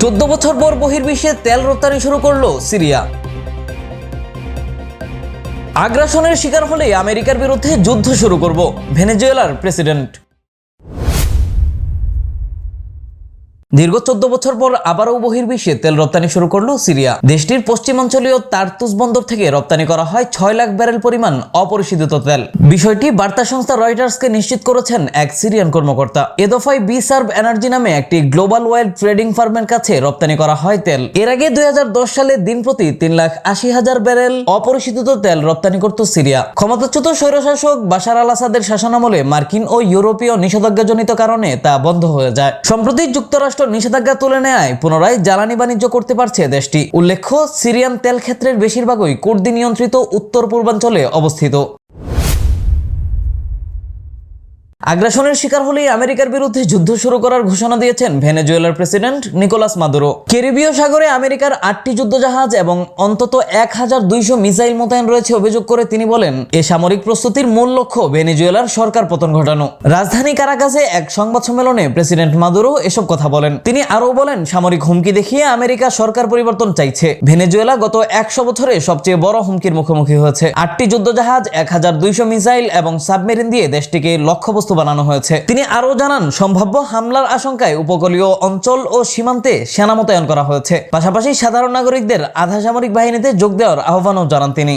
চোদ্দ বছর পর বহির্বিশ্বে তেল রপ্তানি শুরু করল সিরিয়া। আগ্রাসনের শিকার হলে আমেরিকার বিরুদ্ধে যুদ্ধ শুরু করব ভেনেজুয়েলার প্রেসিডেন্ট। দীর্ঘ চোদ্দ বছর পর আবারও বহির্বিশ্বে তেল রপ্তানি শুরু করল সিরিয়া। দেশটির পশ্চিমাঞ্চলীয় তারতুস বন্দর থেকে রপ্তানি করা হয় ছয় লাখ ব্যারেল পরিমাণ অপরিশোধিত তেল। বিষয়টি বার্তা সংস্থা রয়টার্সকে নিশ্চিত করেছেন এক সিরিয়ান কর্মকর্তা। এ দফায় বি সার্ভ এনার্জি নামে একটি গ্লোবাল ওয়েল ট্রেডিং ফার্মের কাছে রপ্তানি করা হয় তেল। এর আগে দুই হাজার দশ সালে দিন প্রতি তিন লাখ আশি হাজার ব্যারেল অপরিশোধিত তেল রপ্তানি করত সিরিয়া। ক্ষমতাচ্যুত স্বৈরশাসক বাশার আল আসাদের শাসনামলে মার্কিন ও ইউরোপীয় নিষেধাজ্ঞাজনিত কারণে তা বন্ধ হয়ে যায়। সম্প্রতি যুক্তরাষ্ট্র নিষেধাজ্ঞা তুলে নেয় পুনরায় জ্বালানি বাণিজ্য করতে পারছে দেশটি। উল্লেখ্য, সিরিয়ান তেল ক্ষেত্রের বেশিরভাগই কুর্দি নিয়ন্ত্রিত উত্তর পূর্বাঞ্চলে অবস্থিত। আগ্রাসনের শিকার হলেই আমেরিকার বিরুদ্ধে যুদ্ধ শুরু করার ঘোষণা দিয়েছেন ভেনেজুয়েলার প্রেসিডেন্ট নিকোলাস মাদুরো। ক্যারিবীয় সাগরে আমেরিকার আটটি যুদ্ধজাহাজ এবং অন্তত এক হাজার দুইশো মিসাইল মোতায়েন রয়েছে অভিযোগ করে তিনি বলেন, এ সামরিক প্রস্তুতির মূল লক্ষ্য ভেনেজুয়েলার সরকার পতন ঘটানো। রাজধানী কারাকাসে এক সংবাদ সম্মেলনে প্রেসিডেন্ট মাদুরো এসব কথা বলেন। তিনি আরও বলেন, সামরিক হুমকি দেখিয়ে আমেরিকা সরকার পরিবর্তন চাইছে। ভেনেজুয়েলা গত একশো বছরে সবচেয়ে বড় হুমকির মুখোমুখি হয়েছে। আটটি যুদ্ধজাহাজ, এক হাজার দুইশো মিসাইল এবং সাবমেরিন দিয়ে দেশটিকে লক্ষ্যবস্তু বানানো হয়েছে। তিনি আরও জানান, সম্ভাব্য হামলার আশঙ্কায় উপকূলীয় অঞ্চল ও সীমান্তে সেনা মোতায়েন করা হয়েছে। পাশাপাশি সাধারণ নাগরিকদের আধা সামরিক বাহিনীতে যোগ দেওয়ার আহ্বানও জানান তিনি।